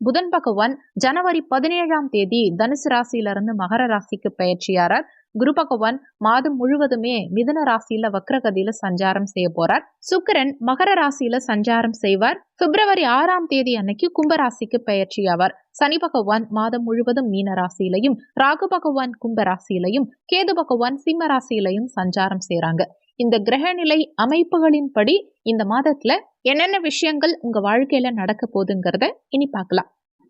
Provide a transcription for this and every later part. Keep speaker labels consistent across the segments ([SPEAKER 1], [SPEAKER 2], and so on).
[SPEAKER 1] புதன் பகவான் ஜனவரி பதினேழாம் தேதி தனுசு ராசியிலிருந்து மகர ராசிக்கு பெயர்ச்சியாரார் குரு பகவான் மாதம் முழுவதுமே மிதன ராசியில வக்ரகதியில சஞ்சாரம் செய்ய போறார். சுக்கிரன் மகர ராசியில சஞ்சாரம் செய்வார். பிப்ரவரி ஆறாம் தேதி அன்னைக்கு கும்பராசிக்கு பயிற்சி ஆவார். சனி பகவான் மாதம் முழுவதும் மீன ராசியிலையும் ராகு பகவான் கும்ப ராசியிலையும் கேது பகவான் சிம்ம ராசியிலையும் சஞ்சாரம் செய்யறாங்க இந்த கிரகநிலை அமைப்புகளின்படி இந்த மாதத்துல என்னென்ன விஷயங்கள் உங்க வாழ்க்கையில நடக்க போகுதுங்கிறத இனி பார்க்கலாம்.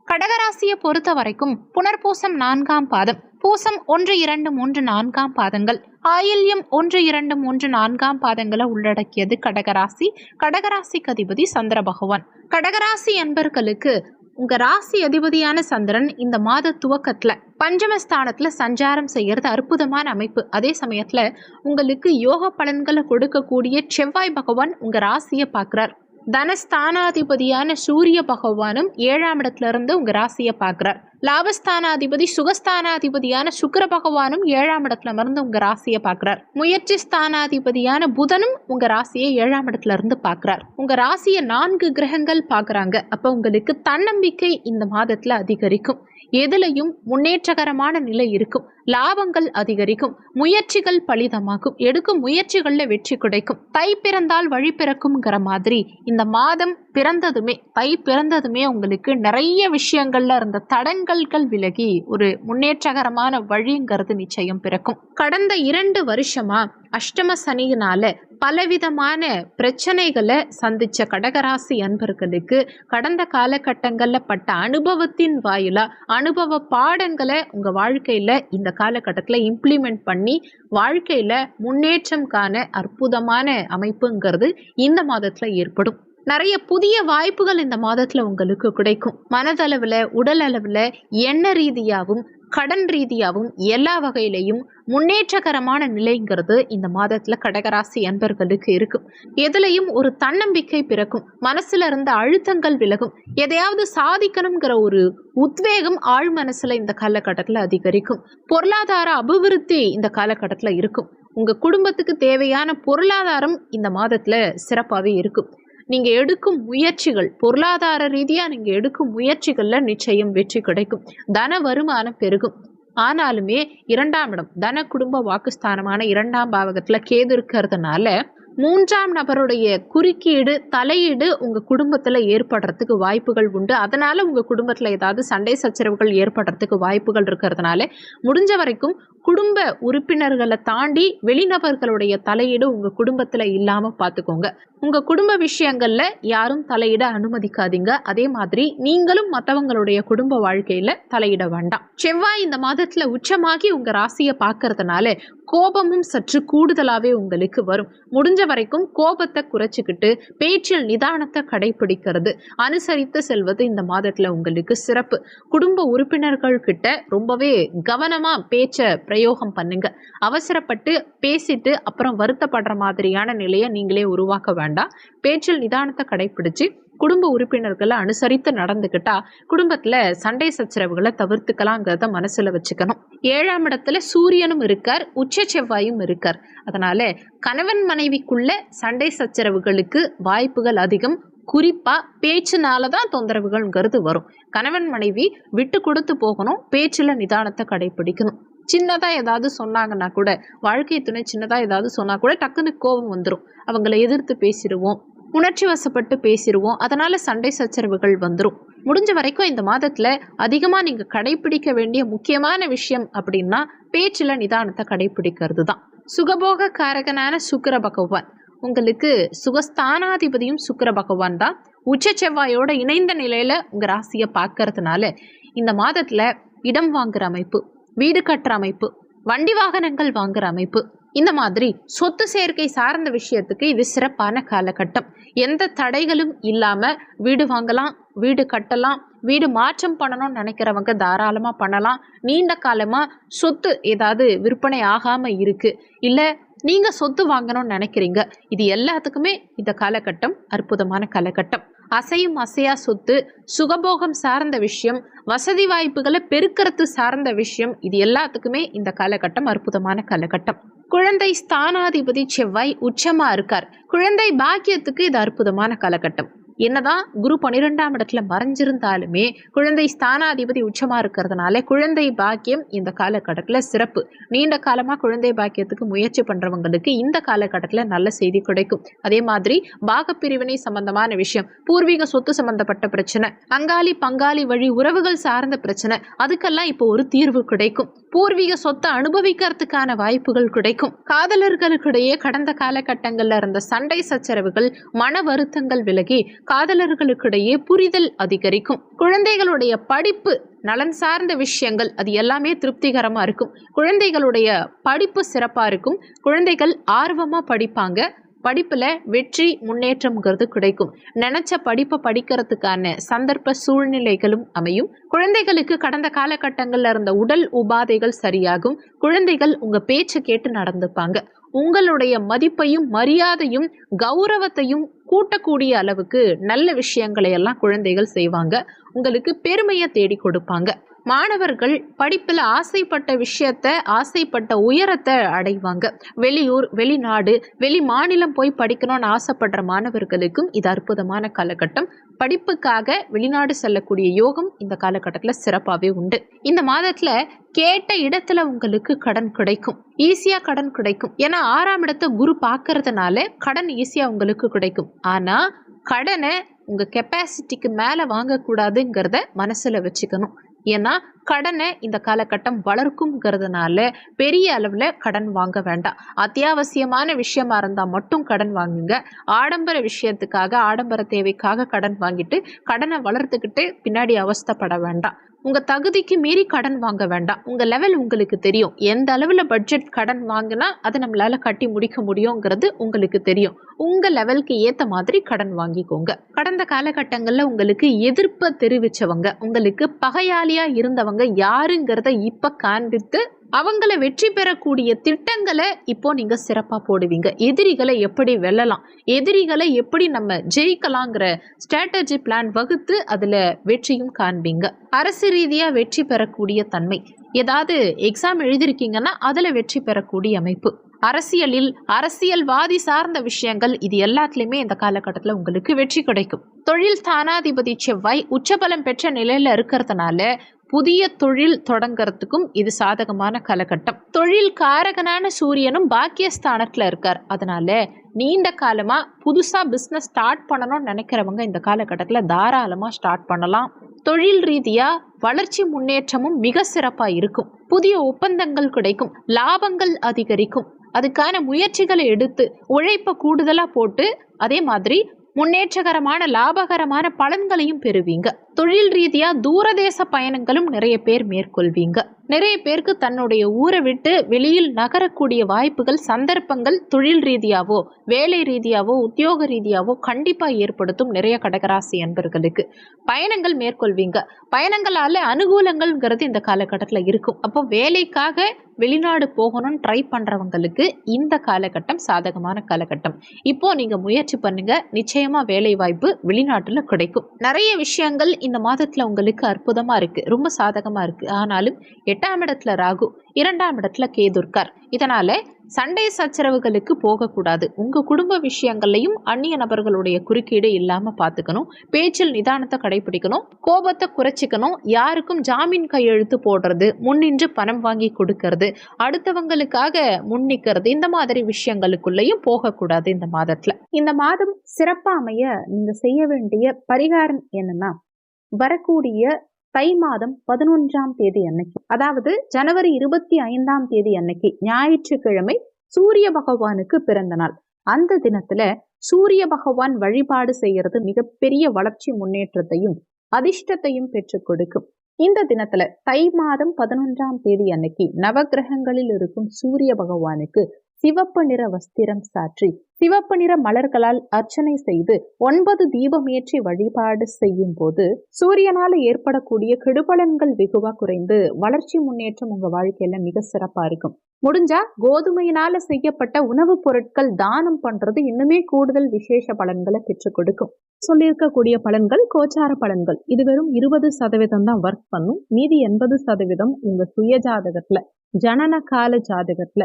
[SPEAKER 1] கடகராசியை பொறுத்த வரைக்கும் புனர்பூசம் நான்காம் பாதம் பூசம் ஒன்று இரண்டு மூன்று நான்காம் பாதங்கள். ஆயில்யம் ஒன்று இரண்டு மூன்று நான்காம் பாதங்களை உள்ளடக்கியது கடகராசி. கடகராசிக்கு அதிபதி சந்திர பகவான். கடகராசி என்பர்களுக்கு உங்க ராசி அதிபதியான சந்திரன் இந்த மாத துவக்கத்துல பஞ்சமஸ்தானத்துல சஞ்சாரம் செய்யறது அற்புதமான அமைப்பு. அதே சமயத்துல உங்களுக்கு யோக பலன்களை கொடுக்கக்கூடிய செவ்வாய் பகவான் உங்க ராசியை பார்க்கிறார் தனஸ்தானாதிபதியான சூரிய பகவானும் ஏழாம் இடத்துல இருந்து உங்க ராசியை பார்க்கிறார் லாபஸ்தானாதிபதி சுகஸ்தானாதிபதியான சுக்கர பகவானும் ஏழாம் இடத்துல இருந்து உங்க ராசியை பார்க்கிறார். முயற்சி ஸ்தானாதிபதியான புதனும் உங்க ராசியை ஏழாம் இடத்துல இருந்து பார்க்கிறார். உங்க ராசியை நான்கு கிரகங்கள் பார்க்குறாங்க. அப்போ உங்களுக்கு தன்னம்பிக்கை இந்த மாதத்தில் அதிகரிக்கும். எதிலையும் முன்னேற்றகரமான நிலை இருக்கும். லாபங்கள் அதிகரிக்கும். முயற்சிகள் பலிதமாகும். எடுக்கும் முயற்சிகளில் வெற்றி கிடைக்கும். தை பிறந்தால் வழி பிறக்கும்ங்கிற மாதிரி இந்த மாதம் பிறந்ததுமே தை பிறந்ததுமே உங்களுக்கு நிறைய விஷயங்கள்ல இருந்த தடங்கல்கள் விலகி ஒரு முன்னேற்றகரமான வழிங்கிறது நிச்சயம் பிறக்கும். கடந்த இரண்டு வருஷமா அஷ்டம சனியினால பலவிதமான பிரச்சனைகளை சந்திச்ச கடகராசி அன்பர்களுக்கு கடந்த காலகட்டங்களில் பட்ட அனுபவத்தின் வாயிலாக அனுபவ பாடங்களை உங்கள் வாழ்க்கையில் இந்த காலகட்டத்தில் இம்ப்ளிமெண்ட் பண்ணி வாழ்க்கையில் முன்னேற்றம் காண அற்புதமான அமைப்புங்கிறது இந்த மாதத்தில் ஏற்படும். நிறைய புதிய வாய்ப்புகள் இந்த மாதத்துல உங்களுக்கு கிடைக்கும். மனதளவுல உடல் அளவுல எண்ண ரீதியாகவும் கடன் ரீதியாகவும் எல்லா வகையிலையும் முன்னேற்றகரமான நிலைங்கிறது இந்த மாதத்துல கடகராசி அன்பர்களுக்கு இருக்கும். எதுலையும் ஒரு தன்னம்பிக்கை பிறக்கும். மனசுல இருந்த அழுத்தங்கள் விலகும். எதையாவது சாதிக்கணுங்கிற ஒரு உத்வேகம் ஆழ் மனசுல இந்த காலகட்டத்தில் அதிகரிக்கும். பொருளாதார அபிவிருத்தி இந்த காலகட்டத்தில் இருக்கும். உங்க குடும்பத்துக்கு தேவையான பொருளாதாரம் இந்த மாதத்துல சிறப்பாகவே இருக்கும். நீங்க எடுக்கும் முயற்சிகள் பொருளாதார ரீதியா நீங்க எடுக்கும் முயற்சிகள்ல நிச்சயம் வெற்றி கிடைக்கும். தன வருமானம் பெருகும். ஆனாலுமே இரண்டாம் இடம் தன குடும்ப வாக்குஸ்தானமான இரண்டாம் பாவகத்தில் கேது இருக்கிறதுனால மூன்றாம் நபருடைய குறுக்கீடு தலையீடு உங்க குடும்பத்துல ஏற்படுறதுக்கு வாய்ப்புகள் உண்டு. அதனால உங்க குடும்பத்துல ஏதாவது சண்டை சச்சரவுகள் ஏற்படுறதுக்கு வாய்ப்புகள் இருக்கிறதுனால முடிஞ்ச வரைக்கும் குடும்ப உறுப்பினர்களை தாண்டி வெளிநபர்களுடைய தலையீடு உங்க குடும்பத்துல இல்லாம பாத்துக்கோங்க. உங்க குடும்ப விஷயங்கள்ல யாரும் தலையிட அனுமதிக்காதீங்க. அதே மாதிரி நீங்களும் மற்றவங்களுடைய குடும்ப வாழ்க்கையில தலையிட வேண்டாம். செவ்வாய் இந்த மாதத்துல உச்சமாகி உங்க ராசியை பார்க்கறதுனால கோபமும் சற்று கூடுதலாவே உங்களுக்கு வரும். முடிஞ்ச வரைக்கும் கோபத்தை குறைச்சிக்கிட்டு பேச்சில் நிதானத்தை கடைபிடிக்கிறது. அனுசரித்து செல்வது இந்த மாதத்துல உங்களுக்கு சிறப்பு. குடும்ப உறுப்பினர்கள் கிட்ட ரொம்பவே கவனமா பேச்ச பிரயோகம் பண்ணுங்க. அவசரப்பட்டு பேசிட்டு அப்புறம் வருத்தப்படுற மாதிரியான நிலையை நீங்களே உருவாக்க வேண்டாம். பேச்சில் நிதானத்தை கடைபிடிச்சு குடும்ப உறுப்பினர்களை அனுசரித்து நடந்துக்கிட்டா குடும்பத்தில் சண்டை சச்சரவுகளை தவிர்த்துக்கலாங்கிறத மனசுல வச்சுக்கணும். ஏழாம் இடத்துல சூரியனும் இருக்கார் உச்ச செவ்வாயும் இருக்கார். அதனால கணவன் மனைவிக்குள்ள சண்டை சச்சரவுகளுக்கு வாய்ப்புகள் அதிகம். குறிப்பாக பேச்சுனால தான் தொந்தரவுகள்ங்கிறது வரும். கணவன் மனைவி விட்டு கொடுத்து போகணும் பேச்சில் நிதானத்தை கடைபிடிக்கணும் சின்னதாக ஏதாவது சொன்னாங்கன்னா கூட வாழ்க்கை துணை சின்னதாக ஏதாவது சொன்னால் கூட டக்குன்னு கோபம் வந்துடும் அவங்கள எதிர்த்து பேசிடுவோம் உணர்ச்சி வசப்பட்டு பேசிடுவோம் அதனால் சண்டை சச்சரவுகள் வந்துடும் முடிஞ்ச வரைக்கும் இந்த மாதத்தில் அதிகமாக நீங்கள் கடைபிடிக்க வேண்டிய முக்கியமான விஷயம் அப்படின்னா பேச்சில் நிதானத்தை கடைபிடிக்கிறது தான் சுகபோக காரகனான சுக்கர பகவான். உங்களுக்கு சுகஸ்தானாதிபதியும் சுக்கிர பகவான் தான். உச்ச செவ்வாயோட இணைந்த நிலையில் உங்கள் ராசியை பார்க்கறதுனால இந்த மாதத்தில் இடம் வாங்குற அமைப்பு வீடு கட்டுற அமைப்பு வண்டி வாகனங்கள் வாங்குற அமைப்பு. இந்த மாதிரி சொத்து சேர்க்கை சார்ந்த விஷயத்துக்கு இது சிறப்பான காலகட்டம். எந்த தடைகளும் இல்லாமல் வீடு வாங்கலாம் வீடு கட்டலாம் வீடு மாற்றம் பண்ணணும்னு நினைக்கிறவங்க தாராளமாக பண்ணலாம். நீண்ட காலமாக சொத்து ஏதாவது விற்பனை ஆகாமல் இருக்குது இல்லை நீங்கள் சொத்து வாங்கணும்னு நினைக்கிறீங்க. இது எல்லாத்துக்குமே இந்த காலகட்டம் அற்புதமான காலகட்டம். அசையும் அசையா சொத்து சுகபோகம் சார்ந்த விஷயம் வசதி வாய்ப்புகளை பெருக்கிறது சார்ந்த விஷயம் இது எல்லாத்துக்குமே இந்த காலகட்டம் அற்புதமான காலகட்டம். குழந்தை ஸ்தானாதிபதி செவ்வாய் உச்சமா இருக்கார். குழந்தை பாக்கியத்துக்கு இது அற்புதமான காலகட்டம். என்னதான் குரு பன்னிரெண்டாம் இடத்துல மறைஞ்சிருந்தாலுமே குழந்தை ஸ்தானாதிபதி உச்சமா இருக்கிறதுனால குழந்தை பாக்கியம் இந்த காலகட்டத்தில் சிறப்பு. நீண்ட காலமா குழந்தை பாக்கியத்துக்கு முயற்சி பண்றவங்களுக்கு இந்த காலகட்டத்தில் நல்ல செய்தி கிடைக்கும். அதே மாதிரி பாகப்பிரிவினை சம்பந்தமான விஷயம் பூர்வீக சொத்து சம்பந்தப்பட்ட பிரச்சனை அங்காளி பங்காளி வழி உறவுகள் சார்ந்த பிரச்சனை அதுக்கெல்லாம் இப்போ ஒரு தீர்வு கிடைக்கும். பூர்வீக சொத்தை அனுபவிக்கிறதுக்கான வாய்ப்புகள் கிடைக்கும். காதலர்களுக்கிடையே கடந்த காலகட்டங்கள்ல இருந்த சண்டை சச்சரவுகள் மன வருத்தங்கள் விலகி காதலர்களுக்கிடையே புரிதல் அதிகரிக்கும். குழந்தைகளுடைய படிப்பு நலன் சார்ந்த விஷயங்கள் அது எல்லாமே திருப்திகரமாக இருக்கும். குழந்தைகளுடைய படிப்பு சிறப்பாக இருக்கும். குழந்தைகள் ஆர்வமாக படிப்பாங்க. படிப்பில் வெற்றி முன்னேற்றம்ங்கிறது கிடைக்கும். நினச்ச படிப்பை படிக்கிறதுக்கான சந்தர்ப்ப சூழ்நிலைகளும் அமையும். குழந்தைகளுக்கு கடந்த காலகட்டங்களில் இருந்த உடல் உபாதைகள் சரியாகும். குழந்தைகள் உங்கள் பேச்சை கேட்டு நடந்துப்பாங்க. உங்களுடைய மதிப்பையும் மரியாதையும் கௌரவத்தையும் கூட்டக்கூடிய அளவுக்கு நல்ல விஷயங்களை எல்லாம் குழந்தைகள் செய்வாங்க. உங்களுக்கு பெருமையை தேடி கொடுப்பாங்க. மாணவர்கள் படிப்பில் ஆசைப்பட்ட விஷயத்த ஆசைப்பட்ட உயரத்தை அடைவாங்க. வெளியூர் வெளிநாடு வெளி மாநிலம் போய் படிக்கணும்னு ஆசைப்படுற மாணவர்களுக்கும் இது அற்புதமான காலகட்டம். படிப்புக்காக வெளிநாடு செல்லக்கூடிய யோகம் இந்த காலகட்டத்தில் சிறப்பாகவே உண்டு. இந்த மாதத்தில் கேட்ட இடத்துல உங்களுக்கு கடன் கிடைக்கும். ஈஸியாக கடன் கிடைக்கும். ஏன்னா ஆறாம் இடத்தை குரு பார்க்கறதுனால கடன் ஈஸியாக உங்களுக்கு கிடைக்கும். ஆனால் கடனை உங்கள் கெப்பாசிட்டிக்கு மேலே வாங்கக்கூடாதுங்கிறத மனசில் வச்சுக்கணும். ஏன்னா கடனை இந்த காலகட்டம் வளர்க்குங்கிறதுனால பெரிய அளவில் கடன் வாங்க வேண்டாம். அத்தியாவசியமான விஷயமா இருந்தால் மட்டும் கடன் வாங்குங்க. ஆடம்பர விஷயத்துக்காக ஆடம்பர தேவைக்காக கடன் வாங்கிட்டு கடனை வளர்த்துக்கிட்டு பின்னாடி அவஸ்தப்பட வேண்டாம். உங்கள் தகுதிக்கு மீறி கடன் வாங்க வேண்டாம். உங்கள் லெவல் உங்களுக்கு தெரியும். எந்த அளவில் பட்ஜெட் கடன் வாங்கினா அதை நம்மளால் கட்டி முடிக்க முடியுங்கிறது உங்களுக்கு தெரியும். உங்கள் லெவலுக்கு ஏற்ற மாதிரி கடன் வாங்கிக்கோங்க. கடந்த காலகட்டங்களில் உங்களுக்கு எதிர்ப்பை தெரிவித்தவங்க உங்களுக்கு பகையாளியாக இருந்தவங்க யாருங்கிறத இப்போ காண்பித்து அவங்கள வெற்றி பெறக்கூடிய திட்டங்களை இப்போ நீங்க சிறப்பாக போடுவீங்க. எதிரிகளை எப்படி வெல்லலாம்? எதிரிகளை எப்படி நம்ம ஜெயிக்கலாங்கிற ஸ்ட்ராட்டஜி பிளான் வகுத்து அதில் வெற்றியும் காண்பீங்க. அரசு ரீதியாக வெற்றி பெறக்கூடிய தன்மை. ஏதாவது எக்ஸாம் எழுதியிருக்கீங்கன்னா அதில் வெற்றி பெறக்கூடிய அமைப்பு. அரசியலில் அரசியல்வாதி சார்ந்த விஷயங்கள் இது எல்லாத்துலேயுமே இந்த காலகட்டத்தில் உங்களுக்கு வெற்றி கிடைக்கும். தொழில் ஸ்தானாதிபதி செவ்வாய் உச்சபலம் பெற்ற நிலையில் இருக்கிறதுனால புதிய தொழில் தொடங்கிறதுக்கும் இது சாதகமான காலகட்டம். தொழில் காரகனான சூரியனும் பாக்கியஸ்தானத்தில் இருக்கார். அதனால நீண்ட காலமாக புதுசாக பிஸ்னஸ் ஸ்டார்ட் பண்ணணும்னு நினைக்கிறவங்க இந்த காலகட்டத்தில் தாராளமாக ஸ்டார்ட் பண்ணலாம். தொழில் ரீதியாக வளர்ச்சி முன்னேற்றமும் மிக சிறப்பாக இருக்கும். புதிய ஒப்பந்தங்கள் கிடைக்கும். லாபங்கள் அதிகரிக்கும். அதுக்கான முயற்சிகளை எடுத்து உழைப்பை கூடுதலாக போட்டு அதே மாதிரி முன்னேற்றகரமான லாபகரமான பலன்களையும் பெறுவீங்க. தொழில் ரீதியாக தூரதேச பயணங்களும் நிறைய பேர் மேற்கொள்வீங்க. நிறைய பேருக்கு தன்னுடைய ஊரை விட்டு வெளியில் நகரக்கூடிய வாய்ப்புகள் சந்தர்ப்பங்கள் தொழில் ரீதியாவோ வேலை ரீதியாவோ உத்தியோக ரீதியாவோ கண்டிப்பாக ஏற்படுத்தும் நிறைய கடகராசி அன்பர்களுக்கு. பயணங்கள் மேற்கொள்வீங்க. பயணங்களால் அனுகூலங்கள்ங்கிறது இந்த காலகட்டத்தில் இருக்கும். அப்போ வேலைக்காக வெளிநாடு போகணும்னு ட்ரை பண்ணுறவங்களுக்கு இந்த காலகட்டம் சாதகமான காலகட்டம். இப்போ நீங்கள் முயற்சி பண்ணுங்க. நிச்சயமாக வேலை வாய்ப்பு வெளிநாட்டில் கிடைக்கும். நிறைய விஷயங்கள் இந்த மாதத்தில் உங்களுக்கு அற்புதமாக இருக்குது ரொம்ப சாதகமாக இருக்குது ஆனாலும் எட்டாம் இடத்துல ராகு இரண்டாம் இடத்துல கேதுர்கார் இதனால சண்டை சச்சரவுகளுக்கு போகக்கூடாது. உங்க குடும்ப விஷயங்கள்லையும் அந்நிய நபர்களுடைய குறுக்கீடு இல்லாம பார்த்துக்கணும் பேச்சில் நிதானத்தை கடைபிடிக்கணும். கோபத்தை குறைச்சிக்கணும். யாருக்கும் ஜாமீன் கையெழுத்து போடுறது முன்னின்று பணம் வாங்கி கொடுக்கறது அடுத்தவங்களுக்காக முன்னிக்கிறது இந்த மாதிரி விஷயங்களுக்குள்ளேயும் போகக்கூடாது இந்த மாதத்துல. இந்த மாதம் சிறப்பா அமைய நீங்க செய்ய வேண்டிய பரிகாரம் என்னன்னா வரக்கூடிய தை மாதம் பதினொன்றாம் தேதி அன்னைக்கு. அதாவது ஜனவரி இருபத்தி ஐந்தாம் தேதி அன்னைக்கு ஞாயிற்றுக்கிழமை சூரிய பகவானுக்கு பிறந்த நாள். அந்த தினத்துல சூரிய பகவான் வழிபாடு செய்யறது மிகப்பெரிய வளர்ச்சி முன்னேற்றத்தையும் அதிர்ஷ்டத்தையும் பெற்றுக் கொடுக்கும். இந்த தினத்துல தை மாதம் பதினொன்றாம் தேதி அன்னைக்கு நவகிரகங்களில் இருக்கும் சூரிய பகவானுக்கு சிவப்பு நிற வஸ்திரம் சாற்றி சிவப்பு நிற மலர்களால் அர்ச்சனை செய்து ஒன்பது தீபம் ஏற்றி வழிபாடு செய்யும் போது சூரியனால ஏற்படக்கூடிய கெடுபலன்கள் வெகுவா குறைந்து வளர்ச்சி முன்னேற்றம் உங்க வாழ்க்கையில மிக சிறப்பா இருக்கும். முடிஞ்சா கோதுமையினால செய்யப்பட்ட உணவுப் பொருட்கள் தானம் பண்றது இன்னுமே கூடுதல் விசேஷ பலன்களை பெற்றுக் கொடுக்கும். சொல்லியிருக்கக்கூடிய பலன்கள் கோச்சார பலன்கள். இது வெறும் இருபது சதவீதம் தான் ஒர்க் பண்ணும். மீதி எண்பது சதவீதம் உங்க சுய ஜாதகத்துல ஜனன கால ஜாதகத்துல.